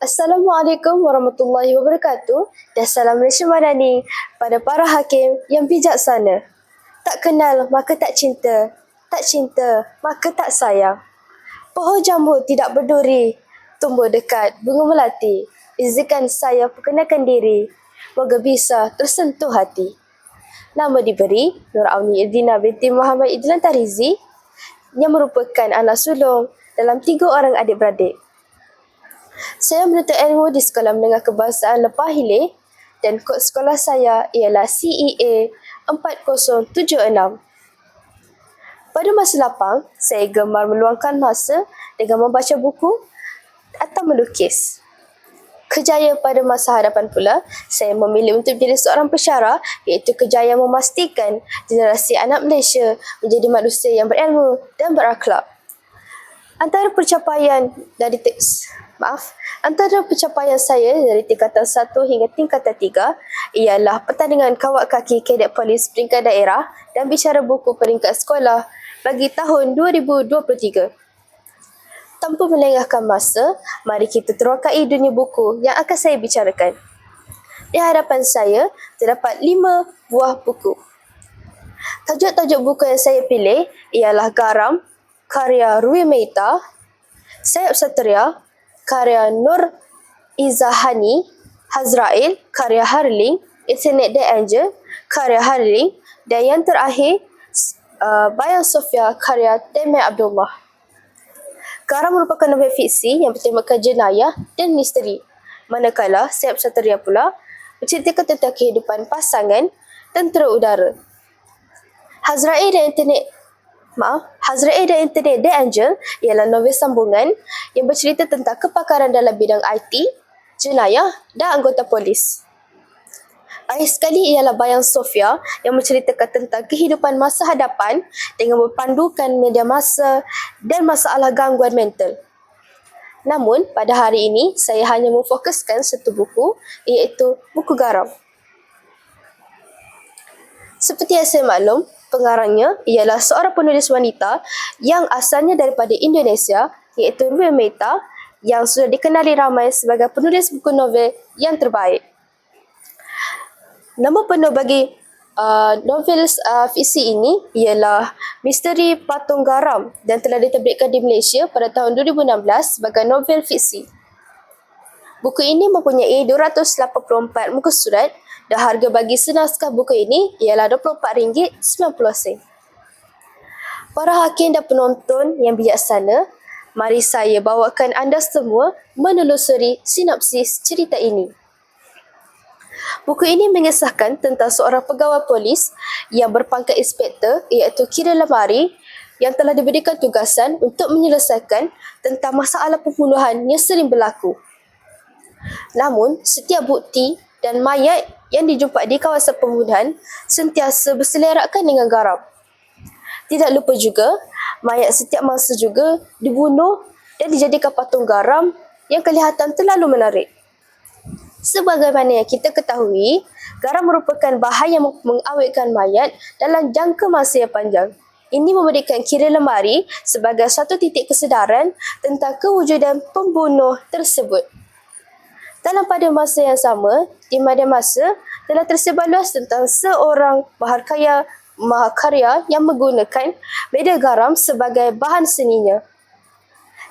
Assalamualaikum warahmatullahi wabarakatuh dan salam Malaysia Madani pada para hakim yang bijaksana. Tak kenal maka tak cinta, tak cinta maka tak sayang. Pohon jambu tidak berduri, tumbuh dekat bunga melati. Izinkan saya perkenalkan diri, moga bisa tersentuh hati. Nama diberi Nur Auni Irdina binti Muhammad Idlan Tarizi yang merupakan anak sulung dalam tiga orang adik-beradik. Saya menuntut ilmu di Sekolah Menengah Kebahasaan Lepah Hilir dan kod sekolah saya ialah CEA 4076. Pada masa lapang, saya gemar meluangkan masa dengan membaca buku atau melukis. Kejayaan pada masa hadapan pula, saya memilih untuk menjadi seorang pensyarah iaitu kejayaan memastikan generasi anak Malaysia menjadi manusia yang berilmu dan berakhlak. Antara pencapaian dari teks, maaf, antara pencapaian saya dari tingkatan 1 hingga tingkatan 3 ialah pertandingan kawat kaki kadet polis peringkat daerah dan bicara buku peringkat sekolah bagi tahun 2023. Tanpa melengahkan masa, mari kita terokai dunia buku yang akan saya bicarakan. Di hadapan saya terdapat lima buah buku. Tajuk-tajuk buku yang saya pilih ialah Garam, karya Rui Mehta, Sayap Satria, karya Nur Izahani, Hazrael, karya Harling, Internet The Angel, karya Harling, dan yang terakhir, uh, Sofia, karya Temeh Abdullah. Garam merupakan novel fiksi yang bertemakan jenayah dan misteri. Manakala Sayap Satria pula menceritakan tentang kehidupan pasangan tentera udara. Hazrael dan Internet maaf, Hazrael dan Internet The Angel ialah novel sambungan yang bercerita tentang kepakaran dalam bidang IT, jenayah dan anggota polis. Akhir sekali ialah Bayan Sofia yang menceritakan tentang kehidupan masa hadapan dengan berpandukan media masa dan masalah gangguan mental. Namun, pada hari ini, saya hanya memfokuskan satu buku iaitu Buku Garam. Seperti yang saya maklum, pengarangnya ialah seorang penulis wanita yang asalnya daripada Indonesia iaitu Rui Mehta yang sudah dikenali ramai sebagai penulis buku novel yang terbaik. Nama penuh bagi uh, novel uh, fiksi ini ialah Misteri Patung Garam dan telah diterbitkan di Malaysia pada tahun 2016 sebagai novel fiksi. Buku ini mempunyai 284 muka surat dan harga bagi senaskah buku ini ialah RM24.90. Para hakim dan penonton yang bijaksana, mari saya bawakan anda semua menelusuri sinopsis cerita ini. Buku ini mengisahkan tentang seorang pegawai polis yang berpangkat inspektor iaitu Kira Lemari yang telah diberikan tugasan untuk menyelesaikan tentang masalah pembunuhan yang sering berlaku. Namun, setiap bukti dan mayat yang dijumpai di kawasan pembunuhan sentiasa berselerakkan dengan garam. Tidak lupa juga, mayat setiap masa juga dibunuh dan dijadikan patung garam yang kelihatan terlalu menarik. Sebagaimana yang kita ketahui, garam merupakan bahan yang mengawetkan mayat dalam jangka masa yang panjang. Ini memberikan kira lemari sebagai satu titik kesedaran tentang kewujudan pembunuh tersebut. Dalam pada masa yang sama, di media masa telah tersebar luas tentang seorang baharkaya mahakarya yang menggunakan media garam sebagai bahan seninya.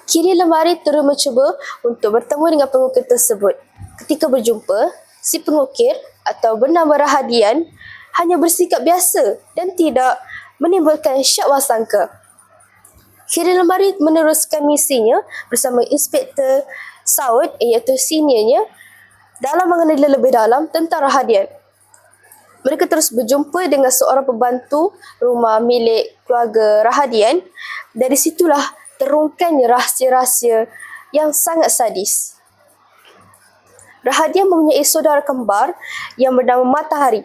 Kiri lemari terus mencuba untuk bertemu dengan pengukir tersebut. Ketika berjumpa, si pengukir atau bernama Rahadian hanya bersikap biasa dan tidak menimbulkan syak wasangka. Kiri lemari meneruskan misinya bersama Inspektor Saud iaitu seniornya dalam mengenali lebih dalam tentang Rahadian. Mereka terus berjumpa dengan seorang pembantu rumah milik keluarga Rahadian. Dari situlah terungkapnya rahsia-rahsia yang sangat sadis. Rahadian mempunyai saudara kembar yang bernama Matahari.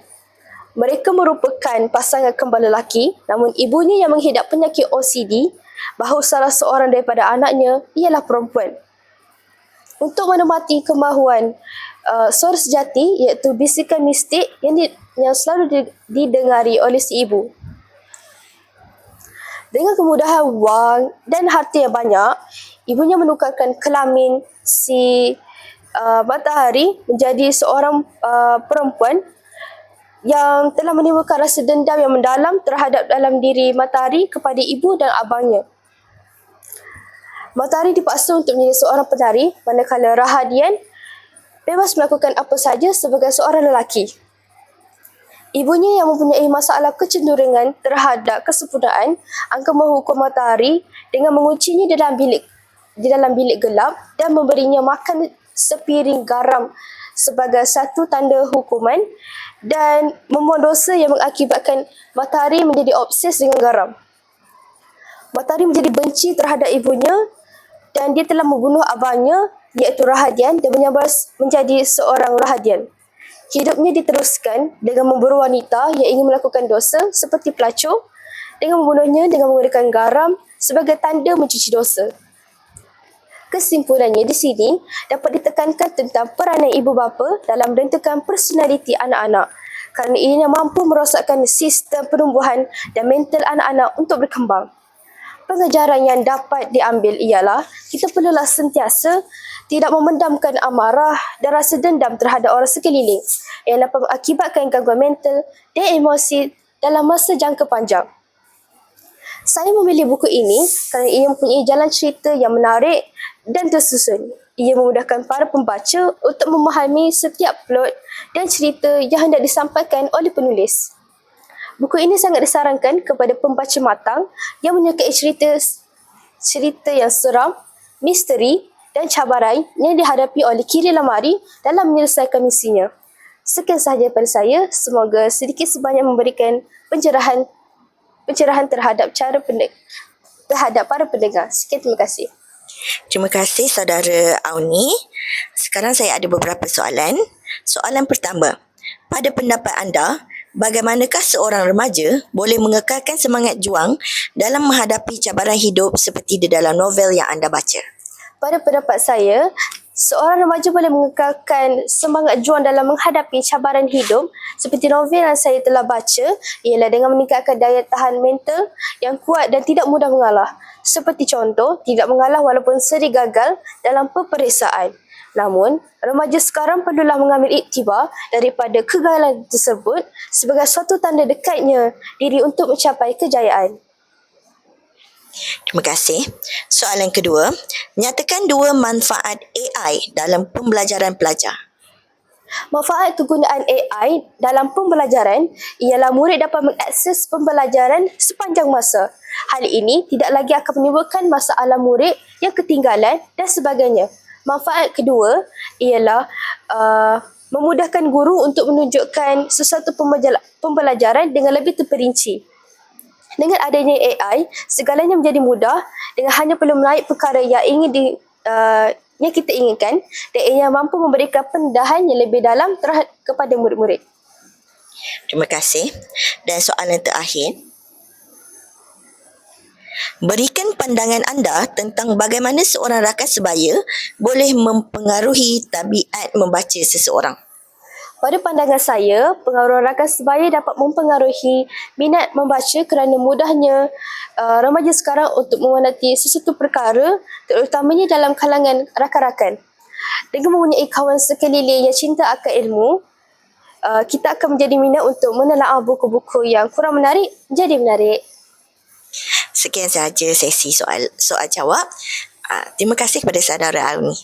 Mereka merupakan pasangan kembar lelaki namun ibunya yang menghidap penyakit OCD bahawa salah seorang daripada anaknya ialah perempuan untuk menemati kemahuan uh, suara sejati iaitu bisikan mistik yang, di, yang selalu didengari oleh si ibu. Dengan kemudahan wang dan harta yang banyak, ibunya menukarkan kelamin si uh, matahari menjadi seorang uh, perempuan yang telah menimbulkan rasa dendam yang mendalam terhadap dalam diri matahari kepada ibu dan abangnya. Matahari dipaksa untuk menjadi seorang penari manakala Rahadian bebas melakukan apa saja sebagai seorang lelaki. Ibunya yang mempunyai masalah kecenderungan terhadap kesempurnaan akan menghukum matahari dengan menguncinya dalam bilik di dalam bilik gelap dan memberinya makan sepiring garam sebagai satu tanda hukuman dan membuat dosa yang mengakibatkan matahari menjadi obses dengan garam. Matahari menjadi benci terhadap ibunya dan dia telah membunuh abangnya iaitu Rahadian dan menyambar menjadi seorang Rahadian. Hidupnya diteruskan dengan memburu wanita yang ingin melakukan dosa seperti pelacur dengan membunuhnya dengan menggunakan garam sebagai tanda mencuci dosa. Kesimpulannya di sini dapat ditekankan tentang peranan ibu bapa dalam menentukan personaliti anak-anak kerana ianya mampu merosakkan sistem penumbuhan dan mental anak-anak untuk berkembang. Pengajaran yang dapat diambil ialah kita perlulah sentiasa tidak memendamkan amarah dan rasa dendam terhadap orang sekeliling yang dapat mengakibatkan gangguan mental dan emosi dalam masa jangka panjang. Saya memilih buku ini kerana ia mempunyai jalan cerita yang menarik dan tersusun. Ia memudahkan para pembaca untuk memahami setiap plot dan cerita yang hendak disampaikan oleh penulis. Buku ini sangat disarankan kepada pembaca matang yang menyukai cerita cerita yang seram, misteri dan cabaran yang dihadapi oleh kiri lemari dalam menyelesaikan misinya. Sekian sahaja daripada saya. Semoga sedikit sebanyak memberikan pencerahan pencerahan terhadap cara pendengar terhadap para pendengar. Sekian terima kasih. Terima kasih saudara Auni. Sekarang saya ada beberapa soalan. Soalan pertama, pada pendapat anda, bagaimanakah seorang remaja boleh mengekalkan semangat juang dalam menghadapi cabaran hidup seperti di dalam novel yang anda baca? Pada pendapat saya, seorang remaja boleh mengekalkan semangat juang dalam menghadapi cabaran hidup seperti novel yang saya telah baca ialah dengan meningkatkan daya tahan mental yang kuat dan tidak mudah mengalah. Seperti contoh, tidak mengalah walaupun sering gagal dalam peperiksaan. Namun, remaja sekarang perlulah mengambil iktibar daripada kegagalan tersebut sebagai suatu tanda dekatnya diri untuk mencapai kejayaan. Terima kasih. Soalan kedua, nyatakan dua manfaat AI dalam pembelajaran pelajar. Manfaat kegunaan AI dalam pembelajaran ialah murid dapat mengakses pembelajaran sepanjang masa. Hal ini tidak lagi akan menimbulkan masalah murid yang ketinggalan dan sebagainya. Manfaat kedua ialah uh, memudahkan guru untuk menunjukkan sesuatu pembelajaran dengan lebih terperinci. Dengan adanya AI, segalanya menjadi mudah dengan hanya perlu menaik perkara yang ingin di uh, yang kita inginkan dan ia mampu memberikan pendahan yang lebih dalam terhadap kepada murid-murid. Terima kasih. Dan soalan terakhir. Berikan pandangan anda tentang bagaimana seorang rakan sebaya boleh mempengaruhi tabiat membaca seseorang. Pada pandangan saya, pengaruh rakan sebaya dapat mempengaruhi minat membaca kerana mudahnya uh, remaja sekarang untuk meminati sesuatu perkara terutamanya dalam kalangan rakan-rakan. Dengan mempunyai kawan sekeliling yang cinta akan ilmu, uh, kita akan menjadi minat untuk menelaah buku-buku yang kurang menarik jadi menarik. Sekian sahaja sesi soal soal jawab. Uh, terima kasih kepada saudara Almi.